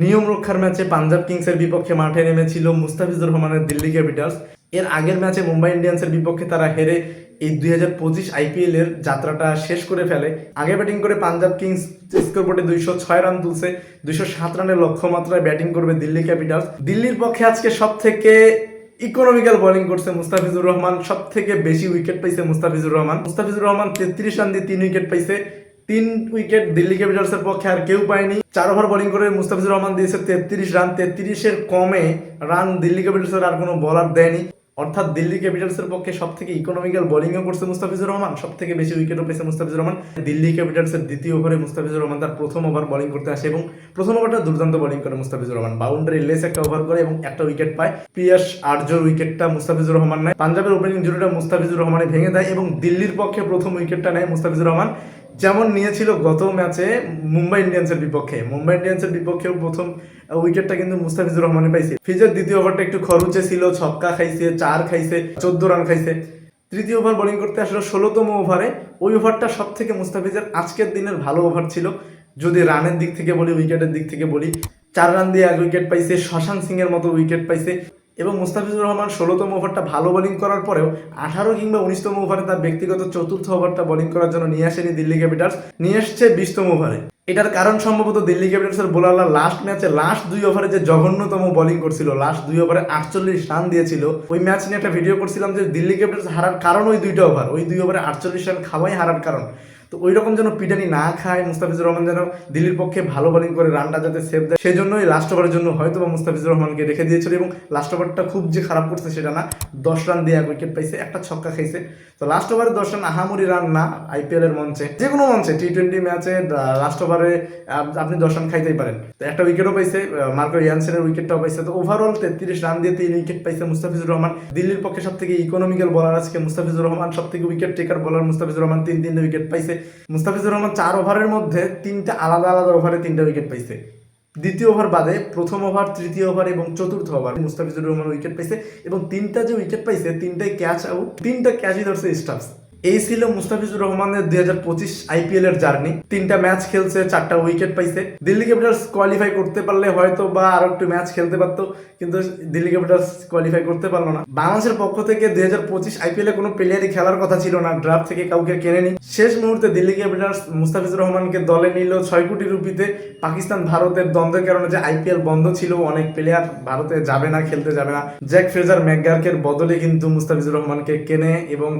নিয়ম রক্ষার ম্যাচে পাঞ্জাব কিংসের বিপক্ষে মাঠে নেমেছিল মুস্তাফিজুর রহমানের দিল্লি ক্যাপিটালস। এর আগের ম্যাচে মুম্বাই ইন্ডিয়ান্সের বিপক্ষে তারা হেরে এই দুই হাজার পঁচিশ আইপিএল এর যাত্রাটা শেষ করে ফেলে। আগে ব্যাটিং করে পাঞ্জাব কিংস স্কোরবোর্ডে দুইশো ছয় রান তুলছে, দুইশো সাত রানের লক্ষ্যমাত্রায় ব্যাটিং করবে দিল্লি ক্যাপিটালস। দিল্লির পক্ষে আজকে সব থেকে ইকোনমিক্যাল বোলিং করছে মুস্তাফিজুর রহমান সব থেকে বেশি উইকেট পাইছে মুস্তাফিজুর রহমান। মুস্তাফিজুর রহমান তেত্রিশ রান দিয়ে তিন উইকেট পাইছে। তিন উইকেট দিল্লি ক্যাপিটালসের পক্ষে আর কেউ পায়নি। চার ওভার বোলিং করে মুস্তাফিজুর রহমান দিয়েছে তেত্রিশ রান। তেত্রিশের কমে রান দিল্লি ক্যাপিটালসের আর কোনো বলার দেয়নি। অর্থাৎ দিল্লি ক্যাপিটালসের পক্ষে সব থেকে ইকোনমিক্যাল বোলিংও করছে মুস্তাফিজুর রহমান সব থেকে বেশি উইকেটও পেয়েছে মুস্তাফিজুর রহমান। দিল্লি ক্যাপিটালসের দ্বিতীয় ওভারে মুস্তাফিজুর রহমান তার প্রথম ওভার বোলিং করতে আসে এবং প্রথম ওভারটা দুর্দান্ত বোলিং করে মুস্তাফিজুর রহমান। বাউন্ডারি লেস একটা ওভার করে এবং একটা উইকেট পায়। পিয়াস আর্যর উইকেটটা মুস্তাফিজুর রহমান নেয়। পাঞ্জাবের ওপেনিং জুটিটা মুস্তাফিজুর রহমানে ভেঙে দেয় এবং দিল্লির পক্ষে প্রথম উইকেটটা নেয় মুস্তাফিজুর রহমান। যেমন নিয়েছিল গত ম্যাচে মুম্বাই ইন্ডিয়ান্সের বিপক্ষে। মুম্বাই ইন্ডিয়ান্সের বিপক্ষেও প্রথম উইকেটটা কিন্তু মুস্তাফিজুর রহমানে পাইছে। ফিজের দ্বিতীয় ওভারটা একটু খরচে ছিল, ছক্কা খাইছে, চার খাইছে, চোদ্দ রান খাইছে। তৃতীয় ওভার বোলিং করতে আসলো ষোলোতম ওভারে। ওই ওভারটা সব থেকে মুস্তাফিজের আজকের দিনের ভালো ওভার ছিল। যদি রানের দিক থেকে বলি, উইকেটের দিক থেকে বলি, চার রান দিয়ে এক উইকেট পাইছে শশাঙ্ক সিং এর মতো উইকেট পাইছে। এবং মুস্তাফিজুর রহমান ষোলোতম ওভারটা ভালো বোলিং করার পরেও আঠারো কিংবা উনিশতম ওভারে তার ব্যক্তিগত চতুর্থ ওভারটা বোলিং করার জন্য নিয়ে আসেনি দিল্লি ক্যাপিটালস নিয়ে এসছে বিশতম ওভারে। এটার কারণ সম্ভবত দিল্লি ক্যাপিটালসের বোলাররা লাস্ট ম্যাচে লাস্ট দুই ওভারে যে জঘন্যতম বোলিং করছিল লাস্ট দুই ওভারে আটচল্লিশ রান দিয়েছিল, ওই ম্যাচ নিয়ে একটা ভিডিও করছিলাম যে দিল্লি ক্যাপিটালস হারার কারণ ওই দুইটা ওভার ওই দুই ওভারে আটচল্লিশ রান খাওয়াই হারার কারণ। তো ওই রকম যেন পিটানি না খায় মুস্তাফিজুর রহমান যেন দিল্লির পক্ষে ভালো বোলিং করে রানটা যাতে সেভ দেয় সেই জন্যই লাস্ট ওভারের জন্য হয়তো বা মুস্তাফিজুর রহমানকে রেখে দিয়েছিল এবং লাস্ট ওভারটা খুব যে খারাপ করছে সেটা না, দশ রান দিয়ে এক উইকেট পাইছে, একটা ছক্কা খাইছে। তো লাস্ট ওভারে দশ রান আহামরি রান না আইপিএল এর মঞ্চে, যে কোনো মঞ্চে টি টোয়েন্টি ম্যাচে লাস্ট ওভারে আপনি দশ রান খাইতেই পারেন। তো একটা উইকেটও পাইছে মার্কো ইয়ানসেনের উইকেটটাও পাইছে। তো ওভারঅল তেত্রিশ রান দিয়ে তিন উইকেট পাইছে মুস্তাফিজুর রহমান। দিল্লির পক্ষে সব থেকে ইকোনমিক্যাল বলার আজকে মুস্তাফিজুর রহমান সব থেকে উইকেট টেকার বলার মুস্তাফিজুর রহমান, তিন তিনটে উইকেট পাইছে। মুস্তাফিজুর রহমান চার ওভারের মধ্যে তিনটা আলাদা আলাদা ওভারে তিনটা উইকেট পাইছে। দ্বিতীয় ওভার বাদে প্রথম ওভার, তৃতীয় ওভার এবং চতুর্থ ওভার মুস্তাফিজুর রহমান উইকেট পাইছে এবং তিনটা যে উইকেট পাইছে, তিনটাই ক্যাচ আউট তিনটা ক্যাচই ধরছে স্টাফস এই ছিল মুস্তাফিজুর রহমানের দুই হাজার পঁচিশ আইপিএল এর জার্নি। তিনটা ম্যাচ খেলছে, চারটা উইকেট পাইছে। দিল্লি ক্যাপিটালস কোয়ালিফাই করতে পারলে হয়তো বা আরও একটু ম্যাচ খেলতে পারতো, কিন্তু দিল্লি ক্যাপিটালস কোয়ালিফাই করতে পারল না। বাংলাদেশের পক্ষ থেকে দুই হাজার পঁচিশ আইপিএল এ কোনো প্লেয়ারই খেলার কথা ছিল না ড্রাফট থেকে কাউকে কেনেনি। শেষ মুহূর্তে দিল্লি ক্যাপিটালস মুস্তাফিজুর রহমানকে দলে নিল ছয় কোটি রুপিতে। পাকিস্তান ভারতের দ্বন্দ্বের কারণে যে আইপিএল বন্ধ ছিল, অনেক প্লেয়ার ভারতে যাবে না, খেলতে যাবে না। জ্যাক ফ্রেজার ম্যাকগার্কের বদলে কিন্তু মুস্তাফিজুর রহমানকে কেনে এবং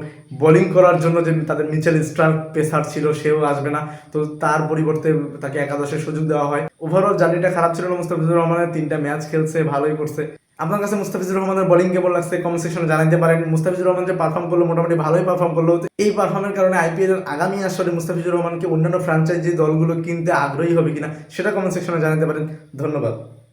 বোলিং করার জন্য যে তাদের মিচেল স্টার্ক পেসার ছিল, সেও আসবে না। তো তার পরিবর্তে তাকে একাদশের সুযোগ দেওয়া হয়। ওভারঅল জার্নিটা খারাপ ছিল মুস্তাফিজুর রহমানের। তিনটা ম্যাচ খেলছে, ভালোই করছে। আপনার কাছে মুস্তাফিজুর রহমানের বোলিং কেমন লাগছে? কমেন্ট সেকশনে জানাতে পারেন। মুস্তাফিজুর রহমান যে পারফর্ম করল, মোটামুটি ভালোই পারফর্ম করল। এই পারফর্মের কারণে আইপিএল এর আগামী আসরে মুস্তাফিজুর রহমানকে অন্যান্য ফ্র্যাঞ্চাইজি দলগুলো কিনতে আগ্রহী হবে কিনা, সেটা কমেন্ট সেকশনে জানাতে পারেন। ধন্যবাদ।